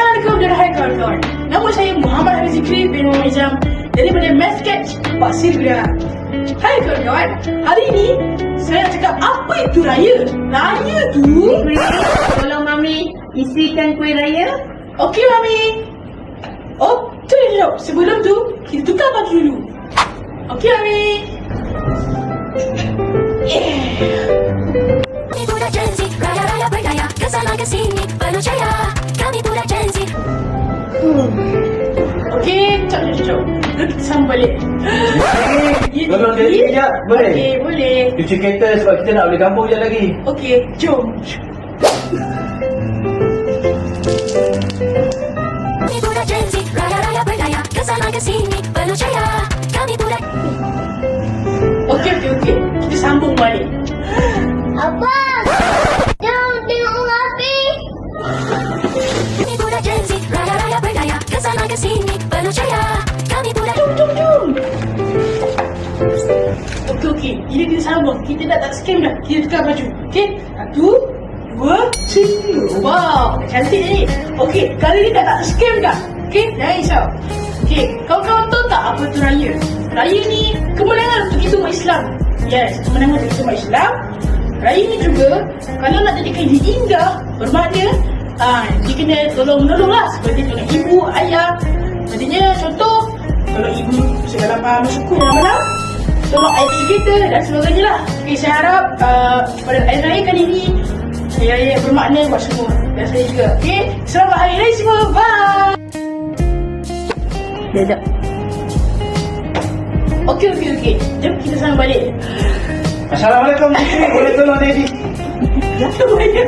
Assalamualaikum dan hai kawan-kawan. Nama saya Muhammad Hafiz Zikri bin Muhammad Izam daripada Masketch Pak Sirga. Hai kawan-kawan, hari ini saya nak cakap apa itu raya? Raya tu... Tolong Mami isikan kuih raya. Okey Mami. Oh, tu dia jawab. Sebelum tu, kita tukar baju dulu. Okey Mami. Kami budak Gen Z, raya-raya berdaya Kesana kesini, penuh jaya Okey, cak cak cak. Lalu kita sambung balik. Ya, Tolong jadi- jadi sekejap, boleh? Okey, boleh. Cuci kereta sebab kita nak balik kampung je lagi. Okey, jom. Gen Z, raya-raya Kesana Kami budak Okey, okey, okey. Kita sambung balik. Abang! Kesana kesini, penuh Kami budak Jom, jom, jom. Okey, okey. Ini kita sambung. Kita dah tak scam dah. Kita tukar baju. Okey? Satu, dua, tiga. Wow, cantik ni. Okey, kali ni dah tak scam dah. Okey, jangan risau. Okey, kawan-kawan tahu tak apa tu raya? Raya ni kemenangan untuk kita umat Islam. Yes, kemenangan untuk kita umat Islam. Raya ni juga, kalau nak jadikan dia indah, bermakna Ah, dia kena tolong menolong lah Seperti tolong ibu, ayah. Maksudnya contoh Kalau ibu segala faham syukur dalam malam Tolong ayah cuci kereta dan sebagainya lah. Okay, saya harap uh, pada Hari Raya kali ni Hari Raya bermakna buat semua. Dan saya juga Okay, selamat Hari Raya semua. Bye! Dadah. Okey, okey, okey. Jom kita sama balik. Assalamualaikum. Boleh tolong Daddy? Jangan bayar